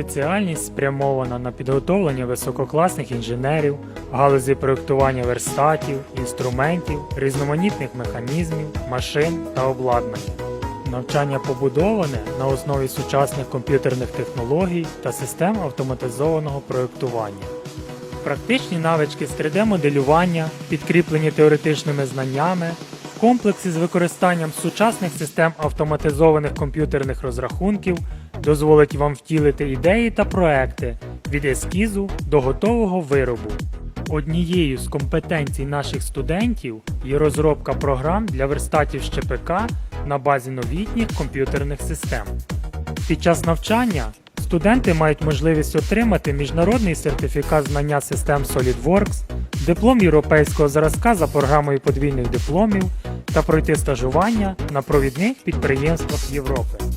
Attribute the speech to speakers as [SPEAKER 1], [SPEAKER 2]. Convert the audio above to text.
[SPEAKER 1] спеціальність спрямована на підготовлення висококласних інженерів, галузі проєктування верстатів, інструментів, різноманітних механізмів, машин та обладнання. Навчання побудоване на основі сучасних комп'ютерних технологій та систем автоматизованого проєктування. Практичні навички з 3D-моделювання, підкріплені теоретичними знаннями, в комплексі з використанням сучасних систем автоматизованих комп'ютерних розрахунків дозволить вам втілити ідеї та проекти від ескізу до готового виробу. Однією з компетенцій наших студентів є розробка програм для верстатів з ЧПК на базі новітніх комп'ютерних систем. Під час навчання студенти мають можливість отримати міжнародний сертифікат знання систем SolidWorks, диплом європейського зразка за програмою подвійних дипломів та пройти стажування на провідних підприємствах Європи.